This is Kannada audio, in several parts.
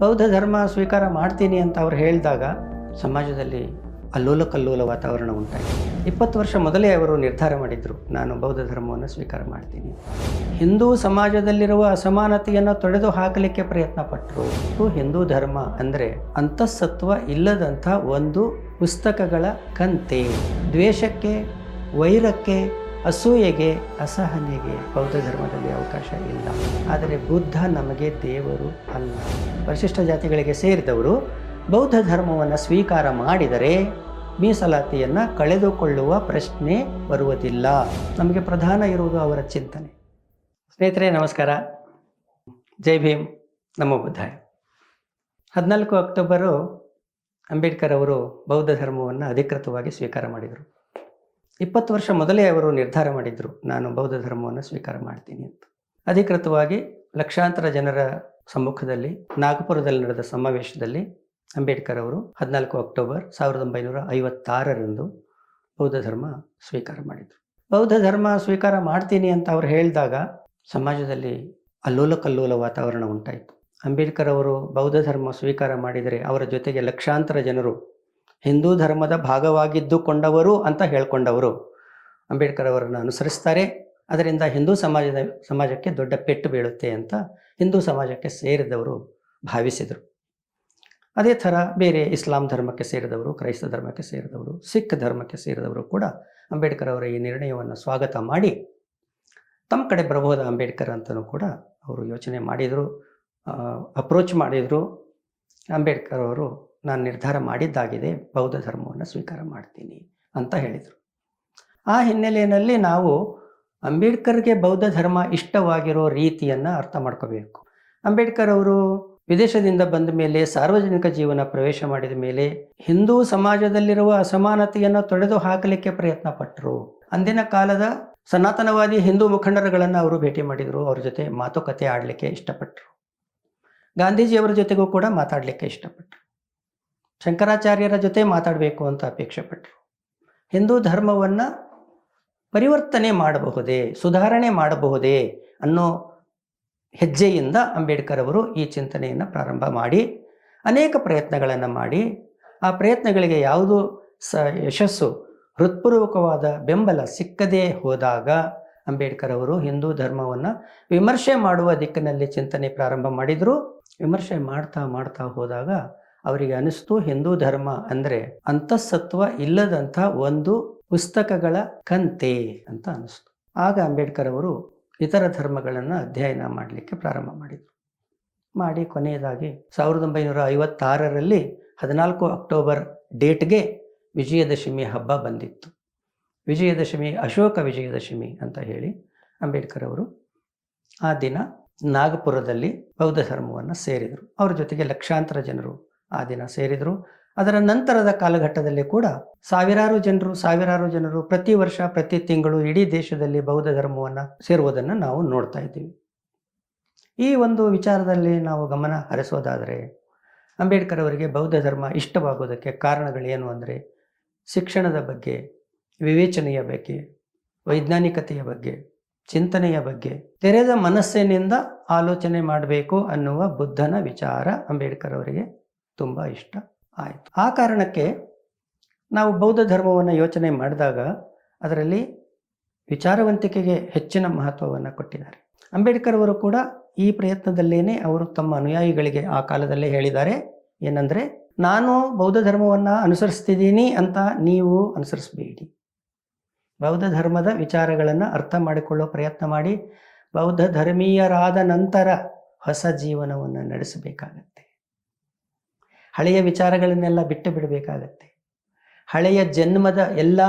ಬೌದ್ಧ ಧರ್ಮ ಸ್ವೀಕಾರ ಮಾಡ್ತೀನಿ ಅಂತ ಅವ್ರು ಹೇಳಿದಾಗ ಸಮಾಜದಲ್ಲಿ ಅಲ್ಲೋಲ ಕಲ್ಲೋಲ ವಾತಾವರಣ ಉಂಟಾಯಿತು. ಇಪ್ಪತ್ತು ವರ್ಷ ಮೊದಲೇ ಅವರು ನಿರ್ಧಾರ ಮಾಡಿದರು, ನಾನು ಬೌದ್ಧ ಧರ್ಮವನ್ನು ಸ್ವೀಕಾರ ಮಾಡ್ತೀನಿ. ಹಿಂದೂ ಸಮಾಜದಲ್ಲಿರುವ ಅಸಮಾನತೆಯನ್ನು ತೊಡೆದು ಹಾಕಲಿಕ್ಕೆ ಪ್ರಯತ್ನ ಪಟ್ಟರು ಹಿಂದೂ ಧರ್ಮ ಅಂದರೆ ಅಂತಃಸತ್ವ ಇಲ್ಲದಂಥ ಒಂದು ಪುಸ್ತಕಗಳ ಕಂತೆ. ದ್ವೇಷಕ್ಕೆ, ವೈರಕ್ಕೆ ಅಸೂಯೆಗೆ, ಅಸಹನೆಗೆ ಬೌದ್ಧ ಧರ್ಮದಲ್ಲಿ ಅವಕಾಶ ಇಲ್ಲ. ಆದರೆ ಬುದ್ಧ ನಮಗೆ ದೇವರು ಅಲ್ಲ. ಪರಿಶಿಷ್ಟ ಜಾತಿಗಳಿಗೆ ಸೇರಿದವರು ಬೌದ್ಧ ಧರ್ಮವನ್ನು ಸ್ವೀಕಾರ ಮಾಡಿದರೆ ಮೀಸಲಾತಿಯನ್ನು ಕಳೆದುಕೊಳ್ಳುವ ಪ್ರಶ್ನೆ ಬರುವುದಿಲ್ಲ. ನಮಗೆ ಪ್ರಧಾನ ಇರುವುದು ಅವರ ಚಿಂತನೆ. ಸ್ನೇಹಿತರೆ, ನಮಸ್ಕಾರ. ಜೈ ಭೀಮ್. ನಮ್ಮ ಬುದ್ಧಾಯ. ಹದಿನಾಲ್ಕು ಅಕ್ಟೋಬರು ಅಂಬೇಡ್ಕರ್ ಅವರು ಬೌದ್ಧ ಧರ್ಮವನ್ನು ಅಧಿಕೃತವಾಗಿ ಸ್ವೀಕಾರ ಮಾಡಿದರು. ಇಪ್ಪತ್ತು ವರ್ಷ ಮೊದಲೇ ಅವರು ನಿರ್ಧಾರ ಮಾಡಿದರು, ನಾನು ಬೌದ್ಧ ಧರ್ಮವನ್ನು ಸ್ವೀಕಾರ ಮಾಡ್ತೀನಿ ಅಂತ. ಅಧಿಕೃತವಾಗಿ ಲಕ್ಷಾಂತರ ಜನರ ಸಮ್ಮುಖದಲ್ಲಿ, ನಾಗಪುರದಲ್ಲಿ ನಡೆದ ಸಮಾವೇಶದಲ್ಲಿ ಅಂಬೇಡ್ಕರ್ ಅವರು ಹದಿನಾಲ್ಕು ಅಕ್ಟೋಬರ್ ಸಾವಿರದ ಒಂಬೈನೂರ ಐವತ್ತಾರರಂದು ಬೌದ್ಧ ಧರ್ಮ ಸ್ವೀಕಾರ ಮಾಡಿದರು. ಬೌದ್ಧ ಧರ್ಮ ಸ್ವೀಕಾರ ಮಾಡ್ತೀನಿ ಅಂತ ಅವ್ರು ಹೇಳಿದಾಗ ಸಮಾಜದಲ್ಲಿ ಅಲ್ಲೋಲ ಕಲ್ಲೋಲ ವಾತಾವರಣ ಉಂಟಾಯಿತು. ಅಂಬೇಡ್ಕರ್ ಅವರು ಬೌದ್ಧ ಧರ್ಮ ಸ್ವೀಕಾರ ಮಾಡಿದರೆ ಅವರ ಜೊತೆಗೆ ಲಕ್ಷಾಂತರ ಜನರು ಹಿಂದೂ ಧರ್ಮದ ಭಾಗವಾಗಿದ್ದುಕೊಂಡವರು ಅಂತ ಹೇಳ್ಕೊಂಡವರು. ಅಂಬೇಡ್ಕರ್ ಅವರನ್ನು ಅನುಸರಿಸ್ತಾರೆ. ಅದರಿಂದ ಹಿಂದೂ ಸಮಾಜದ, ಸಮಾಜಕ್ಕೆ ದೊಡ್ಡ ಪೆಟ್ಟು ಬೀಳುತ್ತೆ ಅಂತ ಹಿಂದೂ ಸಮಾಜಕ್ಕೆ ಸೇರಿದವರು ಭಾವಿಸಿದರು. ಅದೇ ಥರ ಬೇರೆ ಇಸ್ಲಾಂ ಧರ್ಮಕ್ಕೆ ಸೇರಿದವರು, ಕ್ರೈಸ್ತ ಧರ್ಮಕ್ಕೆ ಸೇರಿದವರು, ಸಿಖ್ ಧರ್ಮಕ್ಕೆ ಸೇರಿದವರು ಕೂಡ ಅಂಬೇಡ್ಕರ್ ಅವರ ಈ ನಿರ್ಣಯವನ್ನು ಸ್ವಾಗತ ಮಾಡಿ ತಮ್ಮ ಕಡೆ ಬರಬಹುದ ಅಂಬೇಡ್ಕರ್ ಅಂತಲೂ ಕೂಡ ಅವರು ಯೋಚನೆ ಮಾಡಿದರು ಅಪ್ರೋಚ್ ಮಾಡಿದರು. ಅಂಬೇಡ್ಕರ್ ಅವರು ನಾನು ನಿರ್ಧಾರ ಮಾಡಿದ್ದಾಗಿದೆ, ಬೌದ್ಧ ಧರ್ಮವನ್ನು ಸ್ವೀಕಾರ ಮಾಡ್ತೀನಿ ಅಂತ ಹೇಳಿದರು. ಆ ಹಿನ್ನೆಲೆಯಲ್ಲಿ ನಾವು ಅಂಬೇಡ್ಕರ್ಗೆ ಬೌದ್ಧ ಧರ್ಮ ಇಷ್ಟವಾಗಿರೋ ರೀತಿಯನ್ನು ಅರ್ಥ ಮಾಡ್ಕೋಬೇಕು. ಅಂಬೇಡ್ಕರ್ ಅವರು ವಿದೇಶದಿಂದ ಬಂದ ಮೇಲೆ, ಸಾರ್ವಜನಿಕ ಜೀವನ ಪ್ರವೇಶ ಮಾಡಿದ ಮೇಲೆ, ಹಿಂದೂ ಸಮಾಜದಲ್ಲಿರುವ ಅಸಮಾನತೆಯನ್ನು ತೊಡೆದು ಹಾಕಲಿಕ್ಕೆ ಪ್ರಯತ್ನ ಪಟ್ಟರು ಅಂದಿನ ಕಾಲದ ಸನಾತನವಾದಿ ಹಿಂದೂ ಮುಖಂಡರುಗಳನ್ನು ಅವರು ಭೇಟಿ ಮಾಡಿದರು, ಅವ್ರ ಜೊತೆ ಮಾತುಕತೆ ಆಡಲಿಕ್ಕೆ ಇಷ್ಟಪಟ್ಟರು ಗಾಂಧೀಜಿಯವರ ಜೊತೆಗೂ ಕೂಡ ಮಾತಾಡಲಿಕ್ಕೆ ಇಷ್ಟಪಟ್ಟರು ಶಂಕರಾಚಾರ್ಯರ ಜೊತೆ ಮಾತಾಡಬೇಕು ಅಂತ ಅಪೇಕ್ಷೆ ಪಟ್ಟರು ಹಿಂದೂ ಧರ್ಮವನ್ನು ಪರಿವರ್ತನೆ ಮಾಡಬಹುದೇ, ಸುಧಾರಣೆ ಮಾಡಬಹುದೇ ಅನ್ನೋ ಹೆಜ್ಜೆಯಿಂದ ಅಂಬೇಡ್ಕರ್ ಅವರು ಈ ಚಿಂತನೆಯನ್ನು ಪ್ರಾರಂಭ ಮಾಡಿ, ಅನೇಕ ಪ್ರಯತ್ನಗಳನ್ನು ಮಾಡಿ, ಆ ಪ್ರಯತ್ನಗಳಿಗೆ ಯಾವುದು ಸ ಯಶಸ್ಸು, ಹೃತ್ಪೂರ್ವಕವಾದ ಬೆಂಬಲ ಸಿಕ್ಕದೇ ಹೋದಾಗ ಅಂಬೇಡ್ಕರ್ ಅವರು ಹಿಂದೂ ಧರ್ಮವನ್ನು ವಿಮರ್ಶೆ ಮಾಡುವ ದಿಕ್ಕಿನಲ್ಲಿ ಚಿಂತನೆ ಪ್ರಾರಂಭ ಮಾಡಿದರು. ವಿಮರ್ಶೆ ಮಾಡ್ತಾ ಮಾಡ್ತಾ ಹೋದಾಗ ಅವರಿಗೆ ಅನಿಸ್ತು ಹಿಂದೂ ಧರ್ಮ ಅಂದರೆ ಅಂತಃಸತ್ವ ಇಲ್ಲದಂಥ ಒಂದು ಪುಸ್ತಕಗಳ ಕಂತೆ ಅಂತ ಅನಿಸ್ತು. ಆಗ ಅಂಬೇಡ್ಕರ್ ಅವರು ಇತರ ಧರ್ಮಗಳನ್ನು ಅಧ್ಯಯನ ಮಾಡಲಿಕ್ಕೆ ಪ್ರಾರಂಭ ಮಾಡಿದರು. ಮಾಡಿ ಕೊನೆಯದಾಗಿ ಸಾವಿರದ ಒಂಬೈನೂರ ಐವತ್ತಾರರಲ್ಲಿ ಹದಿನಾಲ್ಕು ಅಕ್ಟೋಬರ್ ಡೇಟ್ಗೆ ವಿಜಯದಶಮಿ ಹಬ್ಬ ಬಂದಿತ್ತು. ವಿಜಯದಶಮಿ, ಅಶೋಕ ವಿಜಯದಶಮಿ ಅಂತ ಹೇಳಿ ಅಂಬೇಡ್ಕರ್ ಅವರು ಆ ದಿನ ನಾಗಪುರದಲ್ಲಿ ಬೌದ್ಧ ಧರ್ಮವನ್ನು ಸೇರಿದರು. ಅವರ ಜೊತೆಗೆ ಲಕ್ಷಾಂತರ ಜನರು ಆ ದಿನ ಸೇರಿದರು. ಅದರ ನಂತರದ ಕಾಲಘಟ್ಟದಲ್ಲಿ ಕೂಡ ಸಾವಿರಾರು ಜನರು ಸಾವಿರಾರು ಜನರು ಪ್ರತಿ ವರ್ಷ, ಪ್ರತಿ ತಿಂಗಳು ಇಡೀ ದೇಶದಲ್ಲಿ ಬೌದ್ಧ ಧರ್ಮವನ್ನು ಸೇರುವುದನ್ನು ನಾವು ನೋಡ್ತಾ ಇದ್ದೀವಿ. ಈ ಒಂದು ವಿಚಾರದಲ್ಲಿ ನಾವು ಗಮನ ಹರಿಸೋದಾದರೆ, ಅಂಬೇಡ್ಕರ್ ಅವರಿಗೆ ಬೌದ್ಧ ಧರ್ಮ ಇಷ್ಟವಾಗೋದಕ್ಕೆ ಕಾರಣಗಳೇನು ಅಂದರೆ, ಶಿಕ್ಷಣದ ಬಗ್ಗೆ, ವಿವೇಚನೆಯ ಬಗ್ಗೆ, ವೈಜ್ಞಾನಿಕತೆಯ ಬಗ್ಗೆ, ಚಿಂತನೆಯ ಬಗ್ಗೆ, ತೆರೆದ ಮನಸ್ಸಿನಿಂದ ಆಲೋಚನೆ ಮಾಡಬೇಕು ಅನ್ನುವ ಬುದ್ಧನ ವಿಚಾರ ಅಂಬೇಡ್ಕರ್ ಅವರಿಗೆ ತುಂಬ ಇಷ್ಟ ಆಯಿತು. ಆ ಕಾರಣಕ್ಕೆ ನಾವು ಬೌದ್ಧ ಧರ್ಮವನ್ನು ಯೋಚನೆ ಮಾಡಿದಾಗ ಅದರಲ್ಲಿ ವಿಚಾರವಂತಿಕೆಗೆ ಹೆಚ್ಚಿನ ಮಹತ್ವವನ್ನು ಕೊಟ್ಟಿದ್ದಾರೆ. ಅಂಬೇಡ್ಕರ್ ಅವರು ಕೂಡ ಈ ಪ್ರಯತ್ನದಲ್ಲೇನೆ ಅವರು ತಮ್ಮ ಅನುಯಾಯಿಗಳಿಗೆ ಆ ಕಾಲದಲ್ಲೇ ಹೇಳಿದ್ದಾರೆ. ಏನಂದರೆ, ನಾನು ಬೌದ್ಧ ಧರ್ಮವನ್ನು ಅನುಸರಿಸ್ತಿದ್ದೀನಿ ಅಂತ ನೀವು ಅನುಸರಿಸಬೇಡಿ. ಬೌದ್ಧ ಧರ್ಮದ ವಿಚಾರಗಳನ್ನು ಅರ್ಥ ಮಾಡಿಕೊಳ್ಳೋ ಪ್ರಯತ್ನ ಮಾಡಿ, ಬೌದ್ಧ ಧರ್ಮೀಯರಾದ ನಂತರ ಹೊಸ ಜೀವನವನ್ನು ನಡೆಸಬೇಕಾಗತ್ತೆ. ಹಳೆಯ ವಿಚಾರಗಳನ್ನೆಲ್ಲ ಬಿಟ್ಟು ಬಿಡಬೇಕಾಗತ್ತೆ. ಹಳೆಯ ಜನ್ಮದ ಎಲ್ಲ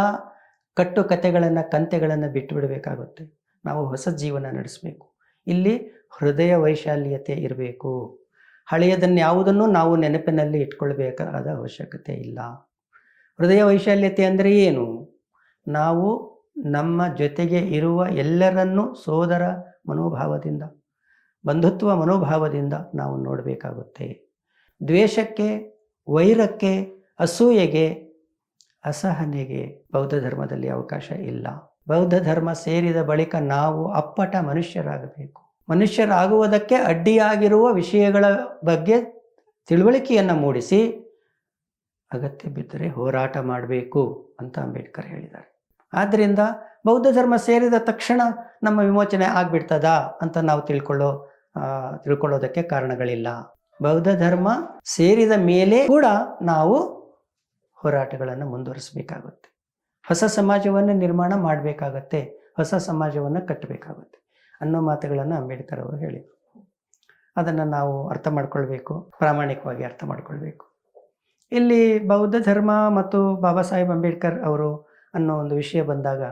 ಕಟ್ಟು ಕಥೆಗಳನ್ನು ಕಂತೆಗಳನ್ನು ಬಿಟ್ಟು ಬಿಡಬೇಕಾಗುತ್ತೆ. ನಾವು ಹೊಸ ಜೀವನ ನಡೆಸಬೇಕು. ಇಲ್ಲಿ ಹೃದಯ ವೈಶಾಲ್ಯತೆ ಇರಬೇಕು. ಹಳೆಯದನ್ನು ಯಾವುದನ್ನು ನಾವು ನೆನಪಿನಲ್ಲಿ ಇಟ್ಕೊಳ್ಬೇಕಾದ ಅವಶ್ಯಕತೆ ಇಲ್ಲ. ಹೃದಯ ವೈಶಾಲ್ಯತೆ ಅಂದರೆ ಏನು? ನಾವು ನಮ್ಮ ಜೊತೆಗೆ ಇರುವ ಎಲ್ಲರನ್ನೂ ಸೋದರ ಮನೋಭಾವದಿಂದ, ಬಂಧುತ್ವ ಮನೋಭಾವದಿಂದ ನಾವು ನೋಡಬೇಕಾಗುತ್ತೆ. ದ್ವೇಷಕ್ಕೆ, ವೈರಕ್ಕೆ, ಅಸೂಯೆಗೆ, ಅಸಹನೆಗೆ ಬೌದ್ಧ ಧರ್ಮದಲ್ಲಿ ಅವಕಾಶ ಇಲ್ಲ. ಬೌದ್ಧ ಧರ್ಮ ಸೇರಿದ ಬಳಿಕ ನಾವು ಅಪ್ಪಟ ಮನುಷ್ಯರಾಗಬೇಕು. ಮನುಷ್ಯರಾಗುವುದಕ್ಕೆ ಅಡ್ಡಿಯಾಗಿರುವ ವಿಷಯಗಳ ಬಗ್ಗೆ ತಿಳುವಳಿಕೆಯನ್ನು ಮೂಡಿಸಿ ಅಗತ್ಯ ಬಿದ್ದರೆ ಹೋರಾಟ ಮಾಡಬೇಕು ಅಂತ ಅಂಬೇಡ್ಕರ್ ಹೇಳಿದ್ದಾರೆ. ಆದ್ದರಿಂದ ಬೌದ್ಧ ಧರ್ಮ ಸೇರಿದ ತಕ್ಷಣ ನಮ್ಮ ವಿಮೋಚನೆ ಆಗ್ಬಿಡ್ತದಾ ಅಂತ ನಾವು ತಿಳ್ಕೊಳ್ಳೋ ತಿಳ್ಕೊಳ್ಳೋದಕ್ಕೆ ಕಾರಣಗಳಿಲ್ಲ. ಬೌದ್ಧ ಧರ್ಮ ಸೇರಿದ ಮೇಲೆ ಕೂಡ ನಾವು ಹೋರಾಟಗಳನ್ನು ಮುಂದುವರಿಸಬೇಕಾಗುತ್ತೆ. ಹೊಸ ಸಮಾಜವನ್ನು ನಿರ್ಮಾಣ ಮಾಡಬೇಕಾಗತ್ತೆ, ಹೊಸ ಸಮಾಜವನ್ನು ಕಟ್ಟಬೇಕಾಗುತ್ತೆ ಅನ್ನೋ ಮಾತುಗಳನ್ನು ಅಂಬೇಡ್ಕರ್ ಅವರು ಹೇಳಿದರು. ಅದನ್ನು ನಾವು ಅರ್ಥ ಮಾಡ್ಕೊಳ್ಬೇಕು, ಪ್ರಾಮಾಣಿಕವಾಗಿ ಅರ್ಥ ಮಾಡ್ಕೊಳ್ಬೇಕು. ಇಲ್ಲಿ ಬೌದ್ಧ ಧರ್ಮ ಮತ್ತು ಬಾಬಾ ಸಾಹೇಬ್ ಅಂಬೇಡ್ಕರ್ ಅವರು ಅನ್ನೋ ಒಂದು ವಿಷಯ ಬಂದಾಗ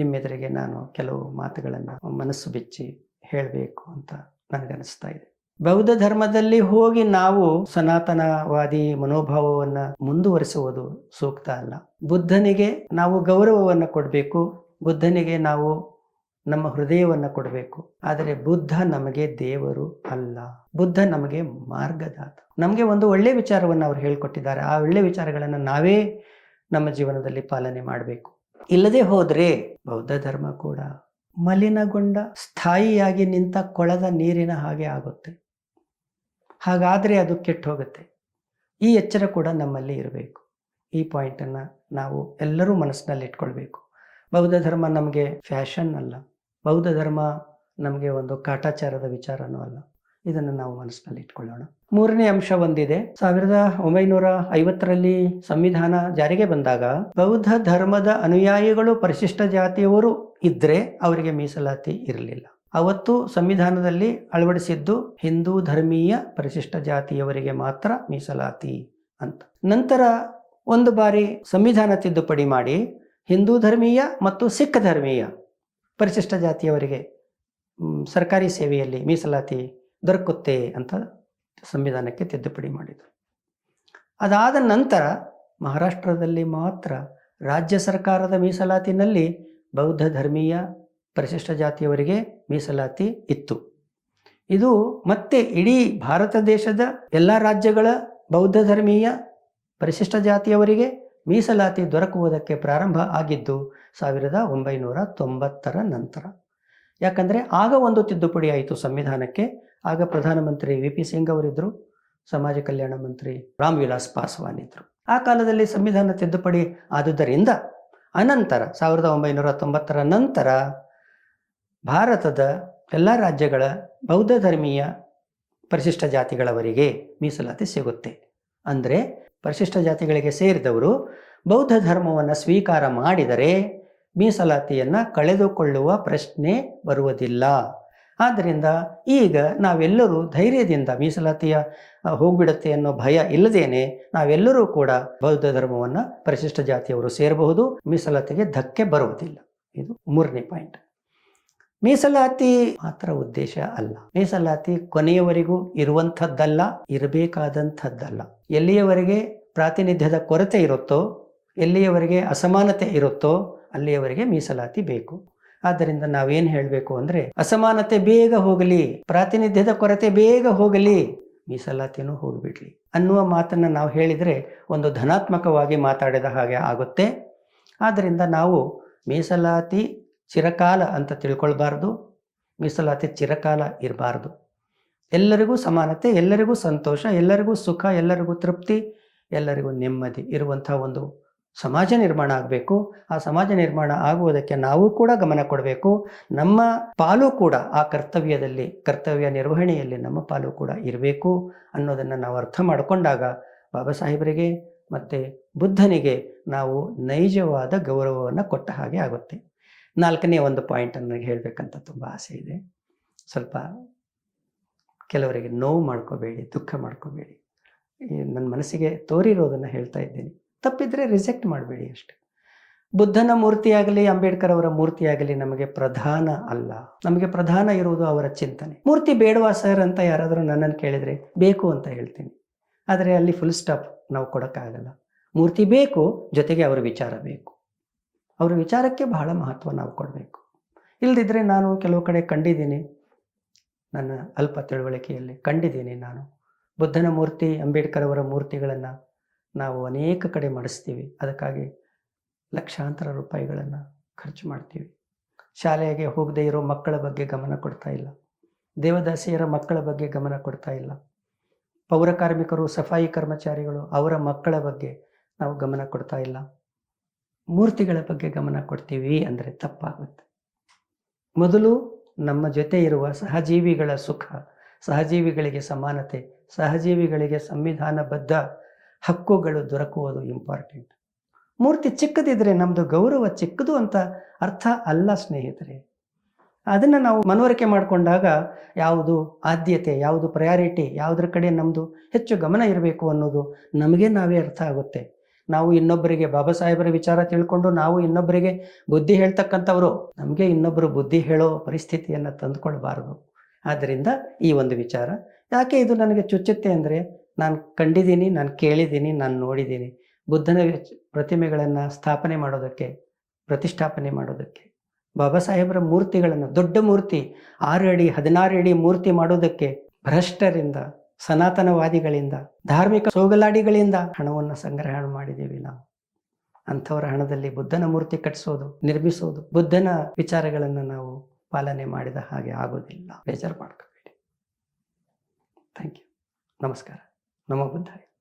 ನಿಮ್ಮೆದುರಿಗೆ ನಾನು ಕೆಲವು ಮಾತುಗಳನ್ನು ಮನಸ್ಸು ಬಿಚ್ಚಿ ಹೇಳಬೇಕು ಅಂತ ನನಗನ್ನಿಸ್ತಾ ಇದೆ. ಬೌದ್ಧ ಧರ್ಮದಲ್ಲಿ ಹೋಗಿ ನಾವು ಸನಾತನವಾದಿ ಮನೋಭಾವವನ್ನು ಮುಂದುವರಿಸುವುದು ಸೂಕ್ತ ಅಲ್ಲ. ಬುದ್ಧನಿಗೆ ನಾವು ಗೌರವವನ್ನು ಕೊಡಬೇಕು, ಬುದ್ಧನಿಗೆ ನಾವು ನಮ್ಮ ಹೃದಯವನ್ನು ಕೊಡಬೇಕು. ಆದರೆ ಬುದ್ಧ ನಮಗೆ ದೇವರು ಅಲ್ಲ. ಬುದ್ಧ ನಮಗೆ ಮಾರ್ಗದಾತ. ನಮಗೆ ಒಂದು ಒಳ್ಳೆ ವಿಚಾರವನ್ನು ಅವ್ರು ಹೇಳ್ಕೊಟ್ಟಿದ್ದಾರೆ. ಆ ಒಳ್ಳೆ ವಿಚಾರಗಳನ್ನು ನಾವೇ ನಮ್ಮ ಜೀವನದಲ್ಲಿ ಪಾಲನೆ ಮಾಡಬೇಕು. ಇಲ್ಲದೆ ಹೋದರೆ ಬೌದ್ಧ ಧರ್ಮ ಕೂಡ ಮಲಿನಗೊಂಡ ಸ್ಥಾಯಿಯಾಗಿ ನಿಂತ ಕೊಳದ ನೀರಿನ ಹಾಗೆ ಆಗುತ್ತೆ. ಹಾಗಾದರೆ ಅದು ಕೆಟ್ಟು ಹೋಗುತ್ತೆ ಈ ಎಚ್ಚರ ಕೂಡ ನಮ್ಮಲ್ಲಿ ಇರಬೇಕು. ಈ ಪಾಯಿಂಟನ್ನು ನಾವು ಎಲ್ಲರೂ ಮನಸ್ಸಿನಲ್ಲಿ ಇಟ್ಕೊಳ್ಬೇಕು. ಬೌದ್ಧ ಧರ್ಮ ನಮಗೆ ಫ್ಯಾಷನ್ ಅಲ್ಲ. ಬೌದ್ಧ ಧರ್ಮ ನಮಗೆ ಒಂದು ಕಾಟಾಚಾರದ ವಿಚಾರನೂ ಅಲ್ಲ. ಇದನ್ನು ನಾವು ಮನಸ್ಸಿನಲ್ಲಿ ಇಟ್ಕೊಳ್ಳೋಣ. ಮೂರನೇ ಅಂಶ ಒಂದಿದೆ. ಸಾವಿರದ ಒಂಬೈನೂರ ಐವತ್ತರಲ್ಲಿ ಸಂವಿಧಾನ ಜಾರಿಗೆ ಬಂದಾಗ ಬೌದ್ಧ ಧರ್ಮದ ಅನುಯಾಯಿಗಳು ಪರಿಶಿಷ್ಟ ಜಾತಿಯವರು ಇದ್ದರೆ ಅವರಿಗೆ ಮೀಸಲಾತಿ ಇರಲಿಲ್ಲ. ಅವತ್ತು ಸಂವಿಧಾನದಲ್ಲಿ ಅಳವಡಿಸಿದ್ದು ಹಿಂದೂ ಧರ್ಮೀಯ ಪರಿಶಿಷ್ಟ ಜಾತಿಯವರಿಗೆ ಮಾತ್ರ ಮೀಸಲಾತಿ ಅಂತ. ನಂತರ ಒಂದು ಬಾರಿ ಸಂವಿಧಾನ ತಿದ್ದುಪಡಿ ಮಾಡಿ ಹಿಂದೂ ಧರ್ಮೀಯ ಮತ್ತು ಸಿಖ್ ಧರ್ಮೀಯ ಪರಿಶಿಷ್ಟ ಜಾತಿಯವರಿಗೆ ಸರ್ಕಾರಿ ಸೇವೆಯಲ್ಲಿ ಮೀಸಲಾತಿ ದೊರಕುತ್ತೆ ಅಂತ ಸಂವಿಧಾನಕ್ಕೆ ತಿದ್ದುಪಡಿ ಮಾಡಿದರು. ಅದಾದ ನಂತರ ಮಹಾರಾಷ್ಟ್ರದಲ್ಲಿ ಮಾತ್ರ ರಾಜ್ಯ ಸರ್ಕಾರದ ಮೀಸಲಾತಿನಲ್ಲಿ ಬೌದ್ಧ ಧರ್ಮೀಯ ಪರಿಶಿಷ್ಟ ಜಾತಿಯವರಿಗೆ ಮೀಸಲಾತಿ ಇತ್ತು. ಇದು ಮತ್ತೆ ಇಡೀ ಭಾರತ ದೇಶದ ಎಲ್ಲ ರಾಜ್ಯಗಳ ಬೌದ್ಧ ಧರ್ಮೀಯ ಪರಿಶಿಷ್ಟ ಜಾತಿಯವರಿಗೆ ಮೀಸಲಾತಿ ದೊರಕುವುದಕ್ಕೆ ಪ್ರಾರಂಭ ಆಗಿದ್ದು ಸಾವಿರದ ಒಂಬೈನೂರ ತೊಂಬತ್ತರ ನಂತರ. ಯಾಕಂದರೆ ಆಗ ಒಂದು ತಿದ್ದುಪಡಿ ಆಯಿತು ಸಂವಿಧಾನಕ್ಕೆ. ಆಗ ಪ್ರಧಾನಮಂತ್ರಿ ವಿ ಪಿ ಸಿಂಗ್ ಅವರಿದ್ದರು ಸಮಾಜ ಕಲ್ಯಾಣ ಮಂತ್ರಿ ರಾಮ್ ವಿಲಾಸ್ ಪಾಸ್ವಾನ್ ಇದ್ದರು ಆ ಕಾಲದಲ್ಲಿ ಸಂವಿಧಾನ ತಿದ್ದುಪಡಿ ಆದುದರಿಂದ ಅನಂತರ, ಸಾವಿರದ ಒಂಬೈನೂರ ತೊಂಬತ್ತರ ನಂತರ ಭಾರತದ ಎಲ್ಲ ರಾಜ್ಯಗಳ ಬೌದ್ಧ ಧರ್ಮೀಯ ಪರಿಶಿಷ್ಟ ಜಾತಿಗಳವರಿಗೆ ಮೀಸಲಾತಿ ಸಿಗುತ್ತೆ. ಅಂದರೆ ಪರಿಶಿಷ್ಟ ಜಾತಿಗಳಿಗೆ ಸೇರಿದವರು ಬೌದ್ಧ ಧರ್ಮವನ್ನು ಸ್ವೀಕಾರ ಮಾಡಿದರೆ ಮೀಸಲಾತಿಯನ್ನು ಕಳೆದುಕೊಳ್ಳುವ ಪ್ರಶ್ನೆ ಬರುವುದಿಲ್ಲ. ಆದ್ದರಿಂದ ಈಗ ನಾವೆಲ್ಲರೂ ಧೈರ್ಯದಿಂದ ಮೀಸಲಾತಿಯ ಹೋಗ್ಬಿಡುತ್ತೆ ಅನ್ನೋ ಭಯ ಇಲ್ಲದೇನೆ ನಾವೆಲ್ಲರೂ ಕೂಡ ಬೌದ್ಧ ಧರ್ಮವನ್ನು ಪರಿಶಿಷ್ಟ ಜಾತಿಯವರು ಸೇರಬಹುದು, ಮೀಸಲಾತಿಗೆ ಧಕ್ಕೆ ಬರುವುದಿಲ್ಲ. ಇದು ಮೂರನೇ ಪಾಯಿಂಟ್. ಮೀಸಲಾತಿ ಮಾತ್ರ ಉದ್ದೇಶ ಅಲ್ಲ. ಮೀಸಲಾತಿ ಕೊನೆಯವರೆಗೂ ಇರುವಂಥದ್ದಲ್ಲ, ಇರಬೇಕಾದಂಥದ್ದಲ್ಲ. ಎಲ್ಲಿಯವರೆಗೆ ಪ್ರಾತಿನಿಧ್ಯದ ಕೊರತೆ ಇರುತ್ತೋ, ಎಲ್ಲಿಯವರೆಗೆ ಅಸಮಾನತೆ ಇರುತ್ತೋ, ಅಲ್ಲಿಯವರೆಗೆ ಮೀಸಲಾತಿ ಬೇಕು. ಆದ್ದರಿಂದ ನಾವೇನು ಹೇಳಬೇಕು ಅಂದರೆ, ಅಸಮಾನತೆ ಬೇಗ ಹೋಗಲಿ, ಪ್ರಾತಿನಿಧ್ಯದ ಕೊರತೆ ಬೇಗ ಹೋಗಲಿ ಮೀಸಲಾತಿಯೂ ಹೋಗಿಬಿಡ್ಲಿ ಅನ್ನುವ ಮಾತನ್ನು ನಾವು ಹೇಳಿದರೆ ಒಂದು ಧನಾತ್ಮಕವಾಗಿ ಮಾತಾಡಿದ ಹಾಗೆ ಆಗುತ್ತೆ. ಆದ್ದರಿಂದ ನಾವು ಮೀಸಲಾತಿ ಚಿರಕಾಲ ಅಂತ ತಿಳ್ಕೊಳ್ಬಾರ್ದು, ಮೀಸಲಾತಿ ಚಿರಕಾಲ ಇರಬಾರ್ದು. ಎಲ್ಲರಿಗೂ ಸಮಾನತೆ, ಎಲ್ಲರಿಗೂ ಸಂತೋಷ, ಎಲ್ಲರಿಗೂ ಸುಖ, ಎಲ್ಲರಿಗೂ ತೃಪ್ತಿ, ಎಲ್ಲರಿಗೂ ನೆಮ್ಮದಿ ಇರುವಂಥ ಒಂದು ಸಮಾಜ ನಿರ್ಮಾಣ ಆಗಬೇಕು. ಆ ಸಮಾಜ ನಿರ್ಮಾಣ ಆಗುವುದಕ್ಕೆ ನಾವು ಕೂಡ ಗಮನ ಕೊಡಬೇಕು. ನಮ್ಮ ಪಾಲು ಕೂಡ ಆ ಕರ್ತವ್ಯದಲ್ಲಿ, ಕರ್ತವ್ಯ ನಿರ್ವಹಣೆಯಲ್ಲಿ ನಮ್ಮ ಪಾಲು ಕೂಡ ಇರಬೇಕು ಅನ್ನೋದನ್ನು ನಾವು ಅರ್ಥ ಮಾಡಿಕೊಂಡಾಗ ಬಾಬಾ ಸಾಹೇಬರಿಗೆ ಮತ್ತು ಬುದ್ಧನಿಗೆ ನಾವು ನೈಜವಾದ ಗೌರವವನ್ನು ಕೊಟ್ಟ ಹಾಗೆ ಆಗುತ್ತೆ. ನಾಲ್ಕನೇ ಒಂದು ಪಾಯಿಂಟ್ ನನಗೆ ಹೇಳಬೇಕಂತ ತುಂಬ ಆಸೆ ಇದೆ. ಸ್ವಲ್ಪ ಕೆಲವರಿಗೆ ನೋವು ಮಾಡ್ಕೋಬೇಡಿ, ದುಃಖ ಮಾಡ್ಕೋಬೇಡಿ. ನನ್ನ ಮನಸ್ಸಿಗೆ ತೋರಿರೋದನ್ನು ಹೇಳ್ತಾ ಇದ್ದೀನಿ. ತಪ್ಪಿದ್ರೆ ರಿಜೆಕ್ಟ್ ಮಾಡಬೇಡಿ ಅಷ್ಟೆ. ಬುದ್ಧನ ಮೂರ್ತಿಯಾಗಲಿ, ಅಂಬೇಡ್ಕರ್ ಅವರ ಮೂರ್ತಿಯಾಗಲಿ ನಮಗೆ ಪ್ರಧಾನ ಅಲ್ಲ. ನಮಗೆ ಪ್ರಧಾನ ಇರುವುದು ಅವರ ಚಿಂತನೆ. ಮೂರ್ತಿ ಬೇಡವಾ ಸರ್ ಅಂತ ಯಾರಾದರೂ ನನ್ನನ್ನು ಕೇಳಿದರೆ ಬೇಕು ಅಂತ ಹೇಳ್ತೀನಿ. ಆದರೆ ಅಲ್ಲಿ ಫುಲ್ ಸ್ಟಾಪ್ ನಾವು ಕೊಡೋಕ್ಕಾಗಲ್ಲ. ಮೂರ್ತಿ ಬೇಕು, ಜೊತೆಗೆ ಅವರ ವಿಚಾರ ಬೇಕು. ಅವರ ವಿಚಾರಕ್ಕೆ ಬಹಳ ಮಹತ್ವ ನಾವು ಕೊಡಬೇಕು. ಇಲ್ಲದಿದ್ದರೆ ನಾನು ಕೆಲವು ಕಡೆ ಕಂಡಿದ್ದೀನಿ. ನನ್ನ ಅಲ್ಪ ತಿಳುವಳಿಕೆಯಲ್ಲಿ ಕಂಡಿದ್ದೀನಿ ನಾನು. ಬುದ್ಧನ ಮೂರ್ತಿ, ಅಂಬೇಡ್ಕರ್ ಅವರ ಮೂರ್ತಿಗಳನ್ನು ನಾವು ಅನೇಕ ಕಡೆ ಮಾಡಿಸ್ತೀವಿ. ಅದಕ್ಕಾಗಿ ಲಕ್ಷಾಂತರ ರೂಪಾಯಿಗಳನ್ನು ಖರ್ಚು ಮಾಡ್ತೀವಿ. ಶಾಲೆಗೆ ಹೋಗದೇ ಇರೋ ಮಕ್ಕಳ ಬಗ್ಗೆ ಗಮನ ಕೊಡ್ತಾ ಇಲ್ಲ. ದೇವದಾಸಿಯರ ಮಕ್ಕಳ ಬಗ್ಗೆ ಗಮನ ಕೊಡ್ತಾ ಇಲ್ಲ. ಪೌರ ಕಾರ್ಮಿಕರು, ಸಫಾಯಿ ಕರ್ಮಚಾರಿಗಳು ಅವರ ಮಕ್ಕಳ ಬಗ್ಗೆ ನಾವು ಗಮನ ಕೊಡ್ತಾ ಇಲ್ಲ. ಮೂರ್ತಿಗಳ ಬಗ್ಗೆ ಗಮನ ಕೊಡ್ತೀವಿ ಅಂದರೆ ತಪ್ಪಾಗುತ್ತೆ. ಮೊದಲು ನಮ್ಮ ಜೊತೆ ಇರುವ ಸಹಜೀವಿಗಳ ಸುಖ, ಸಹಜೀವಿಗಳಿಗೆ ಸಮಾನತೆ, ಸಹಜೀವಿಗಳಿಗೆ ಸಂವಿಧಾನಬದ್ಧ ಹಕ್ಕುಗಳು ದೊರಕುವುದು ಇಂಪಾರ್ಟೆಂಟ್ ಮೂರ್ತಿ ಚಿಕ್ಕದಿದ್ರೆ ನಮ್ಮದು ಗೌರವ ಚಿಕ್ಕದು ಅಂತ ಅರ್ಥ ಅಲ್ಲ ಸ್ನೇಹಿತರೆ. ಅದನ್ನು ನಾವು ಮನವರಿಕೆ ಮಾಡಿಕೊಂಡಾಗ ಯಾವುದು ಆದ್ಯತೆ, ಯಾವುದು ಪ್ರಯಾರಿಟಿ ಯಾವುದ್ರ ಕಡೆ ನಮ್ಮದು ಹೆಚ್ಚು ಗಮನ ಇರಬೇಕು ಅನ್ನೋದು ನಮಗೆ ನಾವೇ ಅರ್ಥ ಆಗುತ್ತೆ. ನಾವು ಇನ್ನೊಬ್ಬರಿಗೆ, ಬಾಬಾ ಸಾಹೇಬರ ವಿಚಾರ ತಿಳ್ಕೊಂಡು ನಾವು ಇನ್ನೊಬ್ಬರಿಗೆ ಬುದ್ಧಿ ಹೇಳ್ತಕ್ಕಂಥವ್ರು, ನಮಗೆ ಇನ್ನೊಬ್ಬರು ಬುದ್ಧಿ ಹೇಳೋ ಪರಿಸ್ಥಿತಿಯನ್ನು ತಂದುಕೊಳ್ಬಾರ್ದು. ಆದ್ದರಿಂದ ಈ ಒಂದು ವಿಚಾರ. ಯಾಕೆ ಇದು ನನಗೆ ಚುಚ್ಚುತ್ತೆ ಅಂದರೆ, ನಾನು ಕಂಡಿದ್ದೀನಿ, ನಾನು ಕೇಳಿದ್ದೀನಿ, ನಾನು ನೋಡಿದ್ದೀನಿ. ಬುದ್ಧನ ಪ್ರತಿಮೆಗಳನ್ನು ಸ್ಥಾಪನೆ ಮಾಡೋದಕ್ಕೆ, ಪ್ರತಿಷ್ಠಾಪನೆ ಮಾಡೋದಕ್ಕೆ. ಬಾಬಾ ಸಾಹೇಬರ ಮೂರ್ತಿಗಳನ್ನು, ದೊಡ್ಡ ಮೂರ್ತಿ, ಆರು ಅಡಿ, ಹದಿನಾರು ಅಡಿ ಮೂರ್ತಿ ಮಾಡೋದಕ್ಕೆ ಭ್ರಷ್ಟರಿಂದ ಸನಾತನವಾದಿಗಳಿಂದ, ಧಾರ್ಮಿಕ ಸೋಗಲಾಡಿಗಳಿಂದ ಹಣವನ್ನು ಸಂಗ್ರಹಣ ಮಾಡಿದ್ದೀವಿ ನಾವು. ಅಂಥವರ ಹಣದಲ್ಲಿ ಬುದ್ಧನ ಮೂರ್ತಿ ಕಟ್ಟಿಸೋದು, ನಿರ್ಮಿಸೋದು, ಬುದ್ಧನ ವಿಚಾರಗಳನ್ನು ನಾವು ಪಾಲನೆ ಮಾಡಿದ ಹಾಗೆ ಆಗೋದಿಲ್ಲ. ಬೇಜಾರು ಮಾಡ್ಕೋಬೇಡಿ. ಥ್ಯಾಂಕ್ ಯು ನಮಸ್ಕಾರ. ನಮ್ಮ ಬುದ್ಧಾಯ